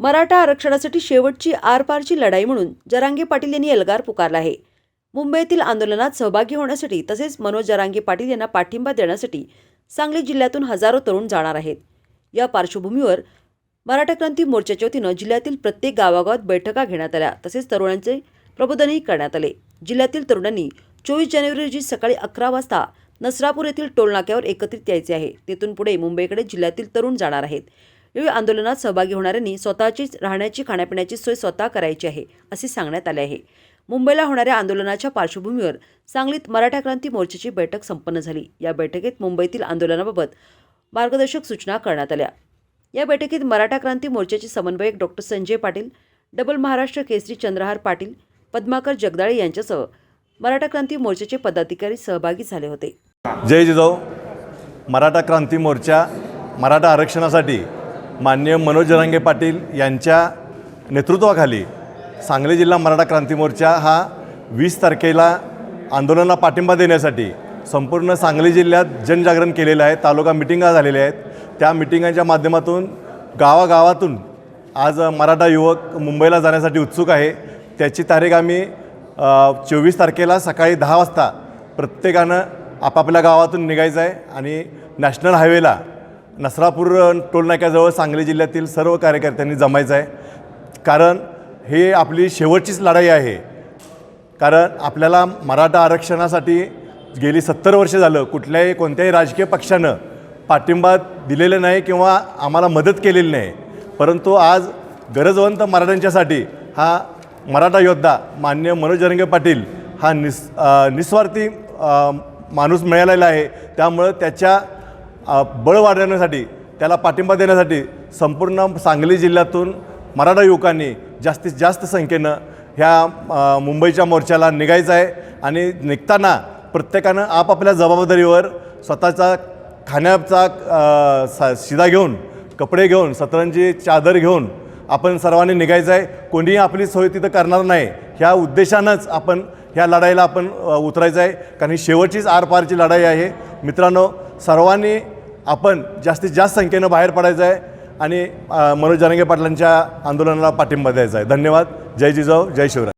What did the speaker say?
मराठा आरक्षणासाठी शेवटची आरपारची लढाई म्हणून जरांगे पाटील यांनी एल्गार पुकारला आहे. मुंबईतील आंदोलनात सहभागी होण्यासाठी तसेच मनोज जरांगे पाटील यांना पाठिंबा देण्यासाठी सांगली जिल्ह्यातून हजारो तरुण जाणार आहेत. या पार्श्वभूमीवर मराठा क्रांती मोर्चाच्या वतीनं जिल्ह्यातील प्रत्येक गावागावात बैठका घेण्यात आल्या. तसेच तरुणांचे प्रबोधनही करण्यात आले. जिल्ह्यातील तरुणांनी चोवीस जानेवारी रोजी सकाळी अकरा वाजता नसरापूर येथील टोलनाक्यावर एकत्रित यायचे आहे. तेथून पुढे मुंबईकडे जिल्ह्यातील तरुण जाणार आहेत. विविध आंदोलनात सहभागी होणाऱ्यांनी स्वतःचीच राहण्याची खाण्यापिण्याची सोय स्वतः करायची आहे असे सांगण्यात आले आहे. मुंबईला होणाऱ्या आंदोलनाच्या पार्श्वभूमीवर सांगलीत मराठा क्रांती मोर्चाची बैठक संपन्न झाली. या बैठकीत मुंबईतील आंदोलनाबाबत मार्गदर्शक सूचना करण्यात आल्या. या बैठकीत मराठा क्रांती मोर्चाचे समन्वयक डॉक्टर संजय पाटील डबल महाराष्ट्र केसरी चंद्रहार पाटील पद्माकर जगदाळे यांच्यासह मराठा क्रांती मोर्चाचे पदाधिकारी सहभागी झाले होते. जय जिजाऊ. मराठा क्रांती मोर्चा मराठा आरक्षणासाठी माननीय मनोज जरांगे पाटील यांच्या नेतृत्वाखाली सांगली जिल्हा मराठा क्रांती मोर्चा हा वीस तारखेला आंदोलनाला पाठिंबा देण्यासाठी संपूर्ण सांगली जिल्ह्यात जनजागरण केलेलं आहे. तालुका मिटिंगा झालेल्या आहेत. त्या मिटिंगांच्या माध्यमातून गावागावातून आज मराठा युवक मुंबईला जाण्यासाठी उत्सुक आहे. त्याची तारीख आम्ही चोवीस तारखेला सकाळी दहा वाजता प्रत्येकानं आपापल्या गावातून निघायचं आहे आणि नॅशनल हायवेला नसरापूर टोलनाक्याजवळ सांगली जिल्ह्यातील सर्व कार्यकर्त्यांनी जमायचं आहे. कारण हे आपली शेवटचीच लढाई आहे. कारण आपल्याला मराठा आरक्षणासाठी गेली सत्तर वर्ष झालं. कुठल्याही कोणत्याही राजकीय पक्षानं पाठिंबा दिलेला नाही किंवा आम्हाला मदत केलेली नाही. परंतु आज गरजवंत मराठ्यांच्यासाठी हा मराठा योद्धा मान्य मनोज जरंगे पाटील हा निस निस्वार्थी माणूस मिळालेला आहे. त्यामुळं त्याच्या बळ वाढवण्यासाठी त्याला पाठिंबा देण्यासाठी संपूर्ण सांगली जिल्ह्यातून मराठा युवकांनी जास्तीत जास्त संख्येनं ह्या मुंबईच्या मोर्चाला निघायचं आहे आणि निघताना प्रत्येकानं आपापल्या जबाबदारीवर स्वतःचा खाण्याचा सा शिदा घेऊन कपडे घेऊन सतरंजी चादर घेऊन आपण सर्वांनी निघायचं आहे. कोणीही आपली सोय तिथं करणार नाही. ह्या उद्देशानंच आपण ह्या लढाईला आपण उतरायचं आहे. कारण ही शेवटचीच आरपारची लढाई आहे. मित्रांनो सर्वांनी आपण जास्तीत जास्त संख्येनं बाहेर पडायचं आहे आणि मनोज जरांगे पाटलांच्या आंदोलनाला पाठिंबा द्यायचा आहे. धन्यवाद. जय जिजाऊ जय शिवराय.